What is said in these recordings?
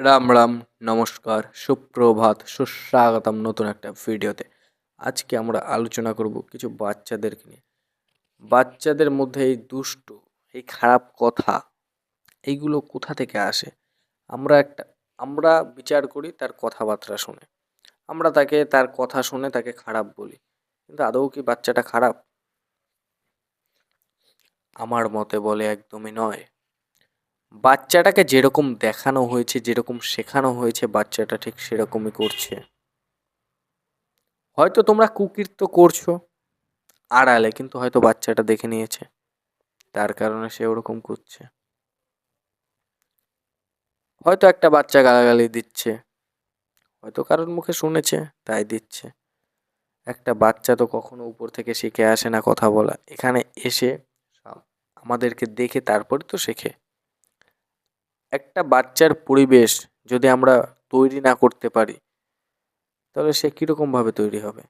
রাম রাম, নমস্কার, সুপ্রভাত, সুস্বাগতম নতুন একটা ভিডিওতে। আজকে আমরা আলোচনা করব কিছু বাচ্চাদেরকে নিয়ে। বাচ্চাদের মধ্যে এই দুষ্ট, এই খারাপ কথা, এইগুলো কোথা থেকে আসে? আমরা একটা, আমরা বিচার করি তার কথাবার্তা শুনে। আমরা তাকে, তার কথা শুনে তাকে খারাপ বলি। কিন্তু আদৌ কি বাচ্চাটা খারাপ? আমার মতে বলে একদমই নয়। বাচ্চাটাকে যেরকম দেখানো হয়েছে, যেরকম শেখানো হয়েছে, বাচ্চাটা ঠিক সেরকমই করছে। হয়তো তোমরা কুকীর্ত করছ আড়ালে, কিন্তু হয়তো বাচ্চাটা দেখে নিয়েছে। তার কারণে সে ওরকম করছে। হয়তো একটা বাচ্চা গালাগালি দিচ্ছে। হয়তো কারোর মুখে শুনেছে, তাই দিচ্ছে। একটা বাচ্চা তো কখনো উপর থেকে শিখে আসে না কথা বলা। এখানে এসে আমাদেরকে দেখে তারপরে তো শেখে। একটা বাচ্চার পরিবেশ যদি আমরা তৈরি না করতে পারি, তাহলে সে কীরকমভাবে তৈরি হবে?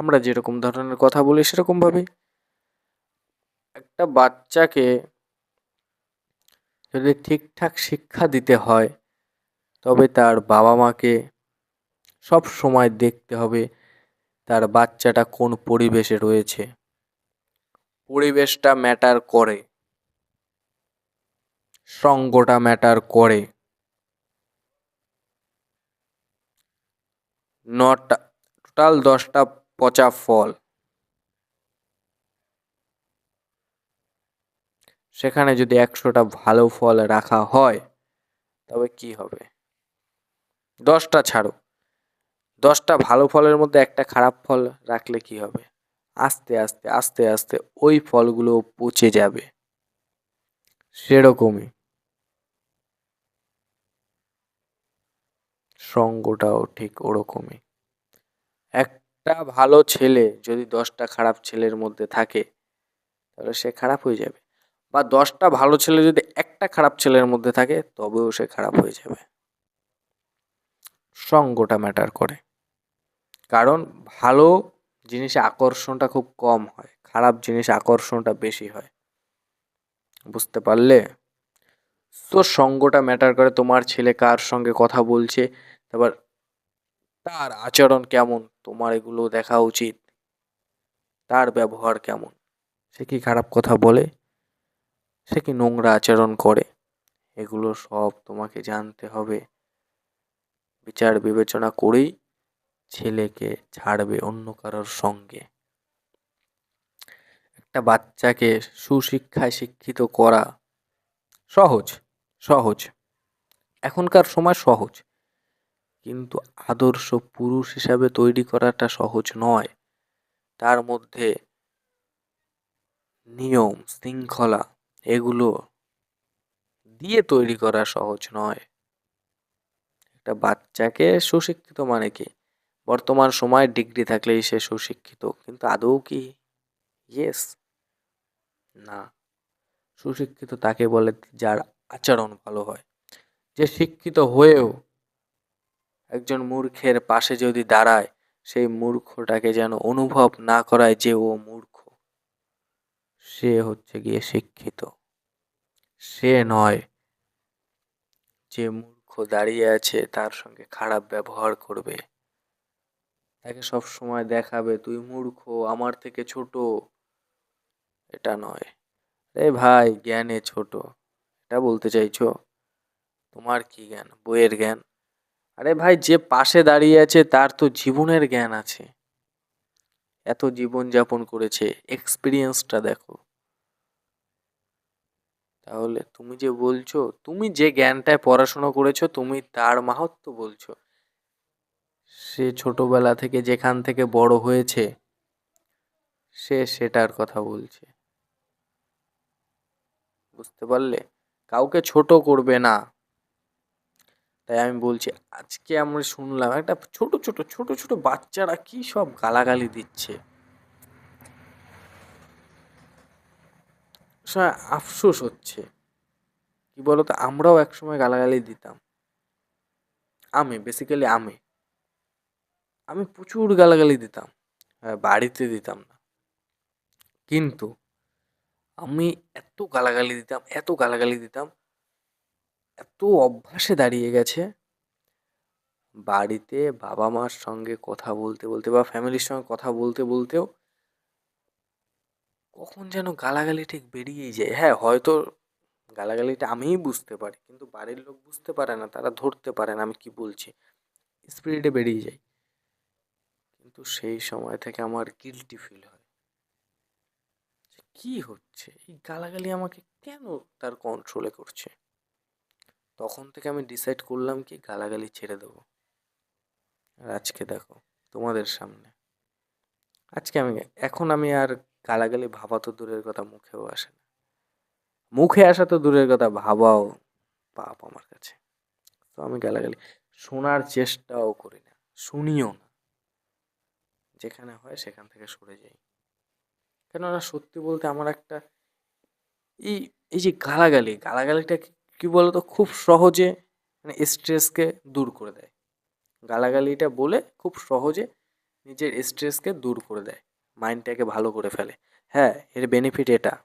আমরা যেরকম ধরনের কথা বলি সেরকমভাবেই একটা বাচ্চাকে যদি ঠিকঠাক শিক্ষা দিতে হয়, তবে তার বাবা মাকে সব সময় দেখতে হবে তার বাচ্চাটা কোন পরিবেশে রয়েছে। পরিবেশটা ম্যাটার করে। সঙ্গটা ম্যাটার করে। নটা টোটাল দশটা পচা ফল। সেখানে যদি একশোটা ভালো ফল রাখা হয়, তবে কি হবে? দশটা ছাড়ো। দশটা ভালো ফলের মধ্যে একটা খারাপ ফল রাখলে কি হবে? আস্তে আস্তে আস্তে আস্তে ওই ফলগুলো পচে যাবে। সেরকমই। সঙ্গটাও ঠিক ওরকমই। একটা ভালো ছেলে যদি দশটা খারাপ ছেলের মধ্যে থাকে, তাহলে সে খারাপ হয়ে যাবে। বা দশটা ভালো ছেলে যদি একটা খারাপ ছেলের মধ্যে থাকে, তবেও সে খারাপ হয়ে যাবে। সঙ্গটা ম্যাটার করে। কারণ ভালো জিনিসে আকর্ষণটা খুব কম হয়, খারাপ জিনিস আকর্ষণটা বেশি হয়। বুঝতে পারলে? তো সঙ্গটা ম্যাটার করে তোমার ছেলে কার সঙ্গে কথা বলছে তারপর তার আচরণ কেমন? তোমার এগুলো দেখা উচিত। তার ব্যবহার কেমন? সে কি খারাপ কথা বলে? সে কি নোংরা আচরণ করে? এগুলো সব তোমাকে জানতে হবে। বিচার বিবেচনা করেই ছেলেকে ছাড়বে অন্য কারোর সঙ্গে। একটা বাচ্চাকে সুশিক্ষায় শিক্ষিত করা সহজ সহজ। এখনকার সময় সহজ। কিন্তু আদর্শ পুরুষ হিসাবে তৈরি করাটা সহজ নয়। তার মধ্যে নিয়ম, শৃঙ্খলা এগুলো দিয়ে তৈরি করা সহজ নয়। একটা বাচ্চাকে সুশিক্ষিত মানে কি? বর্তমান সময় ডিগ্রি থাকলেই সে সুশিক্ষিত, কিন্তু আদৌ কি? ইয়েস না। সুশিক্ষিত তাকে বলে যার আচরণ ভালো হয়। যে শিক্ষিত হয়েও একজন মূর্খের পাশে যদি দাঁড়ায়, সেই মূর্খটাকে যেন অনুভব না করায় যে ও মূর্খ। সে হচ্ছে গিয়ে শিক্ষিত। সে নয় যে মূর্খ দাঁড়িয়ে আছে, তার সঙ্গে খারাপ ব্যবহার করবে। তাকে সব সময় দেখাবে, তুই মূর্খ, আমার থেকে ছোট। এটা নয়। রে ভাই, জ্ঞানে ছোট। এটা বলতে চাইছো? তোমার কি জ্ঞান? বইয়ের জ্ঞান? আরে ভাই, যে পাশে দাঁড়িয়ে আছে, তার তো জীবনের জ্ঞান আছে। এত জীবন যাপন করেছে এক্সপিরিয়েন্সটা দেখো। তাহলে তুমি যে বলছো, তুমি যে জ্ঞানটায় পড়াশোনা করেছ, তুমি তার মাহাত্ম বলছো। সে ছোটবেলা থেকে যেখান থেকে বড় হয়েছে, সে সেটার কথা বলছে। বুঝতে পারলে? কাউকে ছোট করবে না। তাই আমি বলছি, আজকে আমরা শুনলাম একটা ছোট ছোট ছোট ছোট বাচ্চারা কি সব গালাগালি দিচ্ছে। আফসোস হচ্ছে। কি বলতো? আমরাও একসময় গালাগালি দিতাম। আমি বেসিক্যালি আমি। আমি প্রচুর গালাগালি দিতাম। হ্যাঁ বাড়িতে দিতাম না। কিন্তু আমি এত গালাগালি দিতাম, এত গালাগালি দিতাম এত অভ্যাসে দাঁড়িয়ে গেছে। বাড়িতে বাবা মার সঙ্গে কথা বলতে বলতে বা ফ্যামিলির সঙ্গে কথা বলতে বলতেও কখন যেন গালাগালি ঠিক বেরিয়েই যায়। হ্যাঁ হয়তো গালাগালিটা আমিই বুঝতে পারি, কিন্তু বাড়ির লোক বুঝতে পারে না, তারা ধরতে পারে না আমি কি বলছি। স্পিরিটে বেরিয়ে যায়। কিন্তু সেই সময় থেকে আমার গিলটি ফিল হয়। কি হচ্ছে? এই গালাগালি আমাকে কেন তার কন্ট্রোলে করছে? তখন থেকে আমি ডিসাইড করলাম কি গালাগালি ছেড়ে দেবো। আর আজকে দেখো, তোমাদের সামনে। আজকে আমি, এখন আমি আর গালাগালি ভাবা তো দূরের কথা, মুখেও আসে না। মুখে আসা তো দূরের কথা, ভাবাও পাপ আমার কাছে। তো আমি গালাগালি, শোনার চেষ্টাও করি না, শুনিও না। যেখানে হয় সেখান থেকে সরে যাই। কেননা সত্যি বলতে আমার একটা, এই এই যে গালাগালি গালাগালিটা কি- বলতো, খুব সহজে মানে স্ট্রেসকে দূর করে দেয়। গালাগালিটা বলে খুব সহজে নিজের স্ট্রেসকে দূর করে দেয়। মাইন্ডটাকে ভালো করে ফেলে। হ্যাঁ এর বেনিফিট এটা।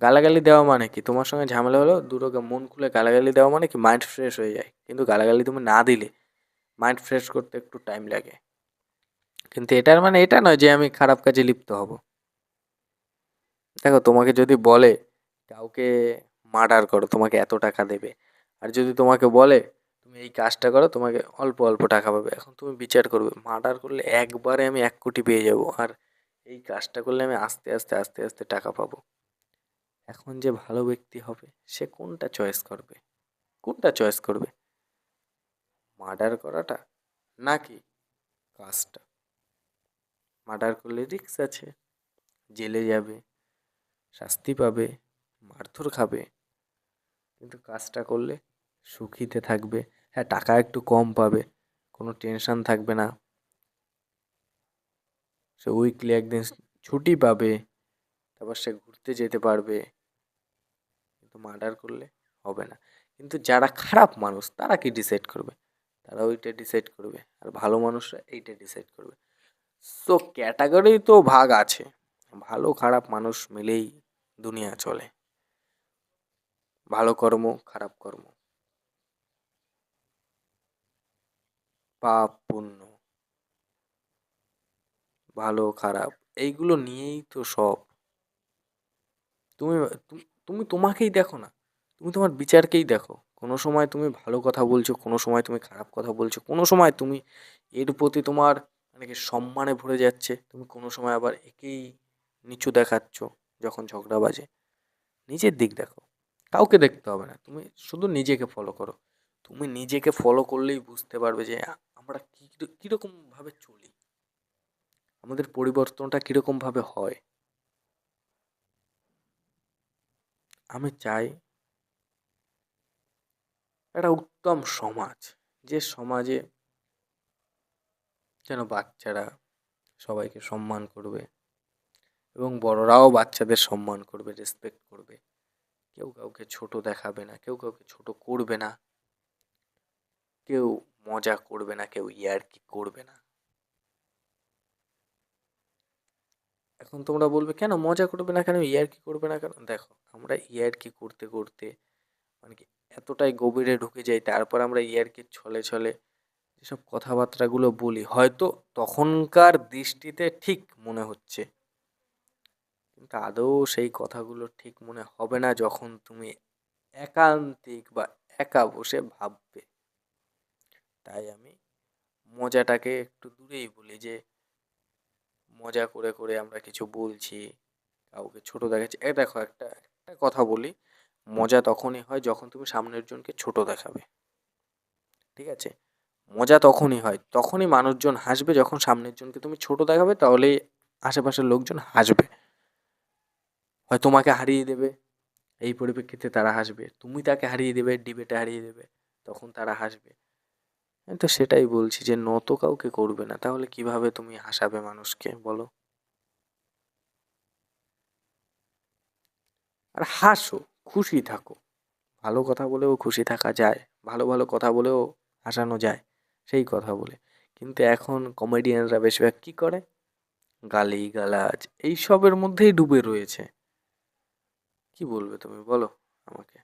গালাগালি দেওয়া মানে কি? তোমার সঙ্গে ঝামেলা হলো দুটোকে মন খুলে গালাগালি দেওয়া মানে কি? মাইন্ড ফ্রেশ হয়ে যায়। কিন্তু গালাগালি তুমি না দিলে মাইন্ড ফ্রেশ করতে একটু টাইম লাগে। কিন্তু এটার মানে এটা নয় যে আমি খারাপ কাজে লিপ্ত হব। দেখো, তোমাকে যদি বলে কাউকে মার্ডার করো, তোমাকে এত টাকা দেবে। আর যদি তোমাকে বলে, তুমি এই কাজটা করো, তোমাকে অল্প অল্প টাকা পাবে। এখন তুমি বিচার করবে। মার্ডার করলে একবারে আমি এক কোটি পেয়ে যাব, আর এই কাজটা করলে আমি আস্তে আস্তে আস্তে আস্তে টাকা পাবো। এখন যে ভালো ব্যক্তি হবে, সে কোনটা চয়েস করবে? কোনটা চয়েস করবে? মার্ডার করাটা নাকি কাজটা? মার্ডার করলে রিস্ক আছে, জেলে যাবে, শাস্তি পাবে, মারধর খাবে। কিন্তু কাজটা করলে সুখীতে থাকবে। হ্যাঁ টাকা একটু কম পাবে, কোনো টেনশন থাকবে না। সে উইকলি একদিন ছুটি পাবে, তারপর সে ঘুরতে যেতে পারবে। কিন্তু মার্ডার করলে হবে না। কিন্তু যারা খারাপ মানুষ, তারা কি ডিসাইড করবে? তারা ওইটা ডিসাইড করবে। আর ভালো মানুষরা এইটা ডিসাইড করবে। সো ক্যাটাগরি তো ভাগ আছে। ভালো খারাপ মানুষ মিলেই দুনিয়া চলে। ভালো কর্ম, খারাপ কর্ম। পাপ, পুণ্য। ভালো, খারাপ, এইগুলো নিয়েই তো সব। তুমি তুম- তুমি তোমাকেই দেখো না। তুমি তোমার বিচারকেই দেখো। কোনো সময় তুমি ভালো কথা বলছো, কোনো সময় তুমি খারাপ কথা বলছো, কোনো সময় তুমি এর প্রতি তোমার মানে কি সম্মানে ভরে যাচ্ছে। তুমি কোনো সময় আবার একেই নিচু দেখাচ্ছ যখন ঝগড়া বাজে। নিজের দিক দেখো। কাউকে দেখতে হবে না। তুমি শুধু নিজেকে ফলো করো। তুমি নিজেকে ফলো করলেই বুঝতে পারবে যে আমরা কী কীরকমভাবে চলি? আমাদের পরিবর্তনটা কীরকমভাবে হয়? আমি চাই একটা উত্তম সমাজ, যে সমাজে যেন বাচ্চারা সবাইকে সম্মান করবে এবং বড়রাও বাচ্চাদের সম্মান করবে রেসপেক্ট করবে। কেউ কাউকে ছোট দেখাবে না, কেউ কাউকে ছোট করবে না। কেউ মজা করবে না, কেউ ইয়ার্কি করবে না। এখন তোমরা বলবে, কেন মজা করবে না কেন ইয়ার্কি করবে না কেন? দেখো, আমরা ইয়ার্কি করতে করতে মানে কি এতটাই গভীরে ঢুকে যাই, তারপর আমরা ইয়ার্কির ছলে ছলে যেসব কথাবার্তাগুলো বলি, হয়তো তখনকার দৃষ্টিতে ঠিক মনে হচ্ছে। কিন্তু আদৌ সেই কথাগুলো ঠিক মনে হবে না যখন তুমি একান্তিক বা একা বসে ভাববে। তাই আমি মজাটাকে একটু দূরেই বলি যে, মজা করে করে আমরা কিছু বলছি, কাউকে ছোট দেখাচ্ছি। এ দেখো একটা একটা কথা বলি, মজা তখনই হয় যখন তুমি সামনের জনকে ছোট দেখাবে। ঠিক আছে? মজা তখনই হয়, তখনই মানুষজন হাসবে যখন সামনের জনকে তুমি ছোট দেখাবে, তাহলেই আশেপাশের লোকজন হাসবে। হয় তোমাকে হারিয়ে দেবে। এই পরিপ্রেক্ষিতে তারা হাসবে। তুমি তাকে হারিয়ে দেবে, ডিবেটে হারিয়ে দেবে, তখন তারা হাসবে। তো সেটাই বলছি যে নত কাউকে করবে না। তাহলে কীভাবে তুমি হাসাবে মানুষকে, বলো? আর হাসো, খুশি থাকো। ভালো কথা বলেও খুশি থাকা যায়, ভালো ভালো কথা বলেও হাসানো যায়, সেই কথা বলে। কিন্তু এখন কমেডিয়ানরা বেশিরভাগ কী করে? গালি গালাজ এইসবের মধ্যেই ডুবে রয়েছে। কি বলবে তুমি? বলো আমাকে।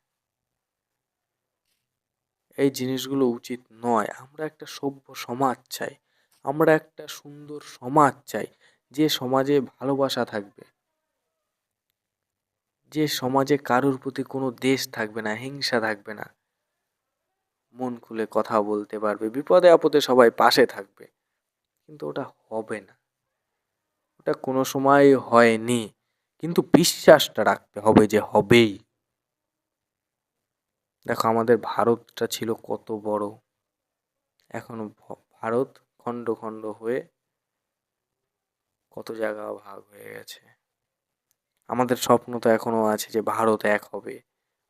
এই জিনিসগুলো উচিত নয়। আমরা একটা সভ্য সমাজ চাই। আমরা একটা সুন্দর সমাজ চাই। যে সমাজে ভালোবাসা থাকবে। যে সমাজে কারোর প্রতি কোনো দেশ থাকবে না, হিংসা থাকবে না। মন খুলে কথা বলতে পারবে। বিপদে আপদে সবাই পাশে থাকবে। কিন্তু ওটা হবে না। ওটা কোনো সময় হয়নি। কিন্তু বিশ্বাসটা রাখতে হবে যে হবেই। দেখো, আমাদের ভারতটা ছিল কত বড়। এখনও ভারত খণ্ড খণ্ড হয়ে কত জায়গা ভাগ হয়ে গেছে। আমাদের স্বপ্ন তো এখনও আছে যে ভারত এক হবে।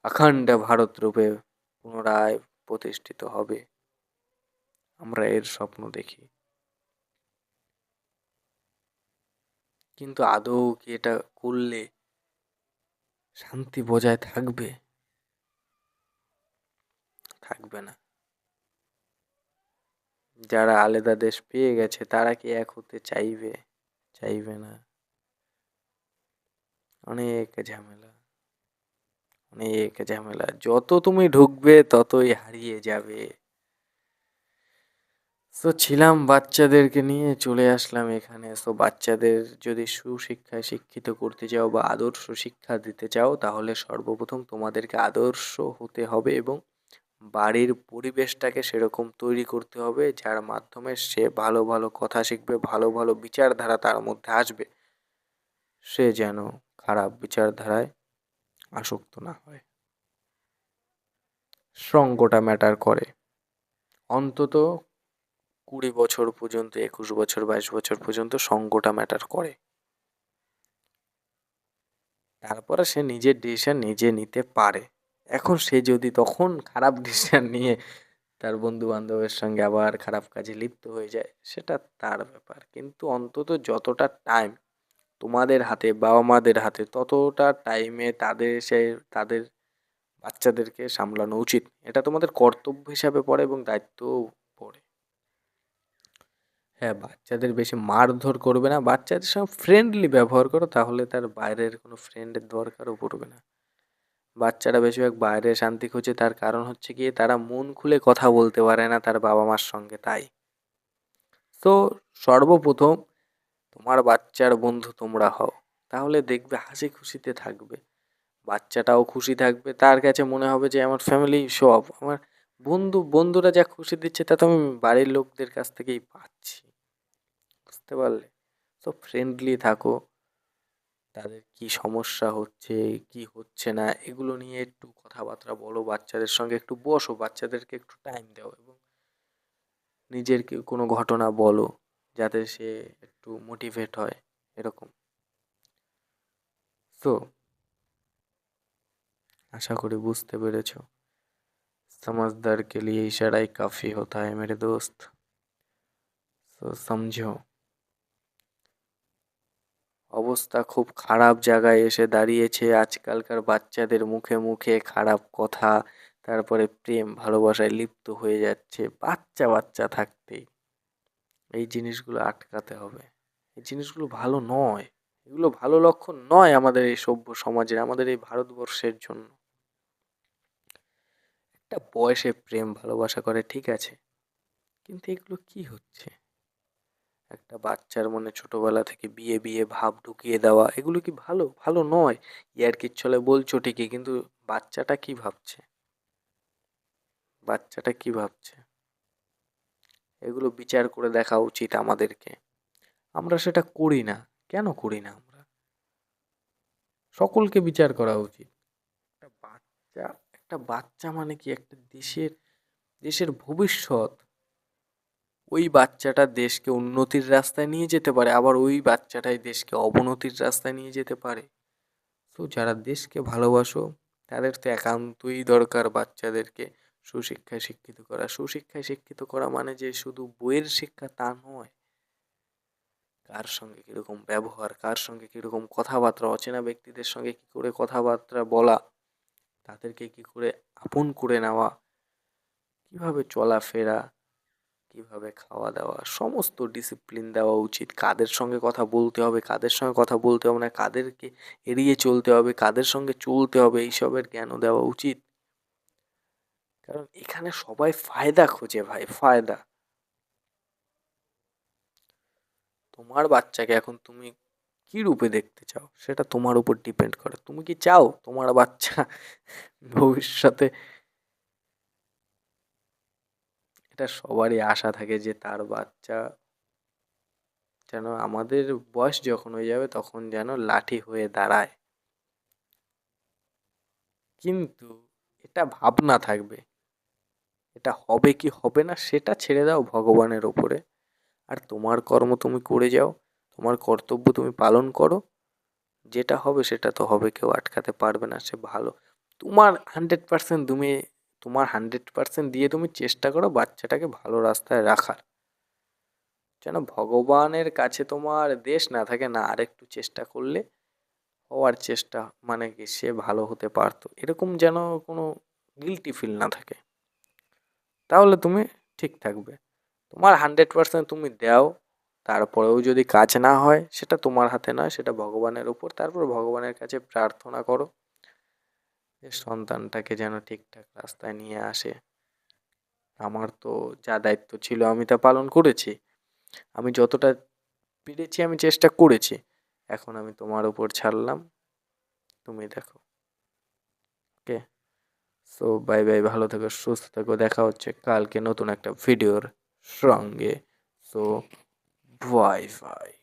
অখণ্ড ভারত রূপে পুনরায় প্রতিষ্ঠিত হবে। আমরা এর স্বপ্ন দেখি। কিন্তু আদৌ কি এটা করলে শান্তি বজায় থাকবে? থাকবে না। যারা আলাদা দেশ পেয়ে গেছে, তারা কি এক হতে চাইবে? চাইবে না। অনেক ঝামেলা। অনেক ঝামেলা। যত তুমি ঢুকবে, ততই হারিয়ে যাবে। তো ছিলাম বাচ্চাদেরকে নিয়ে চলে আসলাম এখানে। সো বাচ্চাদের যদি সুশিক্ষায় শিক্ষিত করতে চাও বা আদর্শ শিক্ষা দিতে চাও, তাহলে সর্বপ্রথম তোমাদেরকে আদর্শ হতে হবে এবং বাড়ির পরিবেশটাকে সেরকম তৈরি করতে হবে, যার মাধ্যমে সে ভালো ভালো কথা শিখবে, ভালো ভালো বিচারধারা তার মধ্যে আসবে। সে যেন খারাপ বিচারধারায় আসক্ত না হয়। সঙ্গটা ম্যাটার করে। অন্তত কুড়ি বছর পর্যন্ত, একুশ বছর, বাইশ বছর পর্যন্ত সঙ্গটা ম্যাটার করে। তারপরে সে নিজের ডিসিশন নিজে নিতে পারে। এখন সে যদি তখন খারাপ ডিসিশন নিয়ে তার বন্ধু বান্ধবের সঙ্গে আবার খারাপ কাজে লিপ্ত হয়ে যায়, সেটা তার ব্যাপার। কিন্তু অন্তত যতটা টাইম তোমাদের হাতে বাবা মাদের হাতে, ততটা টাইমে তাদের সে, তাদের বাচ্চাদেরকে সামলানো উচিত। এটা তোমাদের কর্তব্য হিসাবে পড়ে এবং দায়িত্বও পড়ে হ্যাঁ বাচ্চাদের বেশি মারধর করবে না। বাচ্চাদের সঙ্গে ফ্রেন্ডলি ব্যবহার করো, তাহলে তার বাইরের কোনো ফ্রেন্ডের দরকারও পড়বে না। বাচ্চারা বেশিরভাগ বাইরে শান্তি খুঁজে, তার কারণ হচ্ছে গিয়ে তারা মন খুলে কথা বলতে পারে না তার বাবা মার সঙ্গে, তাই। তো সর্বপ্রথম তোমার বাচ্চার বন্ধু তোমরা হও, তাহলে দেখবে হাসি খুশিতে থাকবে। বাচ্চাটাও খুশি থাকবে, তার কাছে মনে হবে যে আমার ফ্যামিলি সব, আমার বন্ধু, বন্ধুরা যা খুশি দিচ্ছে তা তো আমি বাড়ির লোকদের কাছ থেকেই পাচ্ছি। বুঝতে পারলে তো ফ্রেন্ডলি থাকো তাদের কি সমস্যা হচ্ছে কি হচ্ছে না এগুলো নিয়ে একটু কথাবার্তা বলো বাচ্চাদের সঙ্গে একটু বসো বাচ্চাদেরকে একটু টাইম দাও এবং নিজের কোনো ঘটনা বলো যাতে সে একটু মোটিভেট হয় এরকম তো আশা করি বুঝতে পেরেছ समझदार के लिए इशारा ही काफ़ी होता है मेरे दोस्त तो समझो অবস্থা খুব খারাপ জায়গায় এসে দাঁড়িয়েছে। আজকালকার বাচ্চাদের মুখে মুখে খারাপ কথা, তারপরে প্রেম, ভালোবাসায় লিপ্ত হয়ে যাচ্ছে বাচ্চা বাচ্চা থাকতেই। এই জিনিসগুলো আটকাতে হবে। এই জিনিসগুলো ভালো নয়। এগুলো ভালো লক্ষণ নয় আমাদের এই সভ্য সমাজের, আমাদের এই ভারতবর্ষের জন্য। একটা বয়সে প্রেম, ভালোবাসা করে ঠিক আছে। কিন্তু এগুলো কি হচ্ছে? একটা বাচ্চার মনে ছোটবেলা থেকে বিয়ে বিয়ে ভাব ঢুকিয়ে দেওয়া, এগুলো কি ভালো? ভালো নয়। ইয়ার্কির ছলে বলছো ঠিকই, কিন্তু বাচ্চাটা কি ভাবছে? বাচ্চাটা কি ভাবছে? এগুলো বিচার করে দেখা উচিত আমাদেরকে। আমরা সেটা করি না। কেন করি না আমরা? সকলকে বিচার করা উচিত। একটা বাচ্চা একটা বাচ্চা মানে কি একটা দেশের দেশের ভবিষ্যৎ? ওই বাচ্চাটা দেশকে উন্নতির রাস্তায় নিয়ে যেতে পারে, আবার ওই বাচ্চাটাই দেশকে অবনতির রাস্তায় নিয়ে যেতে পারে। তো যারা দেশকে ভালোবাসো, তাদের তো একান্তই দরকার বাচ্চাদেরকে সুশিক্ষায় শিক্ষিত করা। সুশিক্ষায় শিক্ষিত করা মানে যে শুধু বইয়ের শিক্ষা তা নয়। কার সঙ্গে কীরকম ব্যবহার, কার সঙ্গে কীরকম কথাবার্তা, অচেনা ব্যক্তিদের সঙ্গে কী করে কথাবার্তা বলা, তাদেরকে কী করে আপন করে নেওয়া, কীভাবে চলাফেরা কীভাবে খাওয়া দাওয়া, সমস্ত ডিসিপ্লিন দেওয়া উচিত। কাদের সঙ্গে কথা বলতে হবে, কাদের সঙ্গে কথা বলতে হবে না, কাদেরকে এড়িয়ে চলতে হবে, কাদের সঙ্গে চলতে হবে, এইসবের জ্ঞানও দেওয়া উচিত। কারণ এখানে সবাই ফায়দা খোঁজে ভাই, ফায়দা। তোমার বাচ্চাকে এখন তুমি কি রূপে দেখতে চাও? সেটা তোমার উপর ডিপেন্ড করে। তুমি কি চাও? তোমার বাচ্চা ভবিষ্যতে এটা সবারই আশা থাকে যে তার বাচ্চা যেন আমাদের বয়স যখন হয়ে যাবে তখন যেন লাঠি হয়ে দাঁড়ায়। কিন্তু এটা ভাবনা থাকবে। এটা হবে কি হবে না সেটা ছেড়ে দাও ভগবানের ওপরে আর তোমার কর্ম তুমি করে যাও, তোমার কর্তব্য তুমি পালন করো। যেটা হবে সেটা তো হবে, কেউ আটকাতে পারবে না, সে ভালো। তোমার হান্ড্রেড পার্সেন্ট তুমি তোমার হান্ড্রেড পার্সেন্ট দিয়ে তুমি চেষ্টা করো বাচ্চাটাকে ভালো রাস্তায় রাখার। যেন ভগবানের কাছে তোমার দেশ না থাকে, না আরেকটু চেষ্টা করলে হওয়ার চেষ্টা মানে কি সে ভালো হতে পারতো। এরকম যেন কোনো গিলটি ফিল না থাকে। তাহলে তুমি ঠিক থাকবে। তোমার হান্ড্রেড পার্সেন্ট তুমি দাও, তারপরেও যদি কাজ না হয়, সেটা তোমার হাতে নয়, সেটা ভগবানের উপর। তারপর ভগবানের কাছে প্রার্থনা করো। যে সন্তানটাকে যেন ঠিকঠাক রাস্তায় নিয়ে আসে। আমার তো যা দায়িত্ব ছিল আমি তা পালন করেছি। আমি যতটা পেরেছি আমি চেষ্টা করেছি। এখন আমি তোমার উপর ছাড়লাম। তুমি দেখো। ওকে? সো বাই বাই ভালো থেকো, সুস্থ থেকো। দেখা হচ্ছে কালকে নতুন একটা ভিডিওর সঙ্গে। So bye bye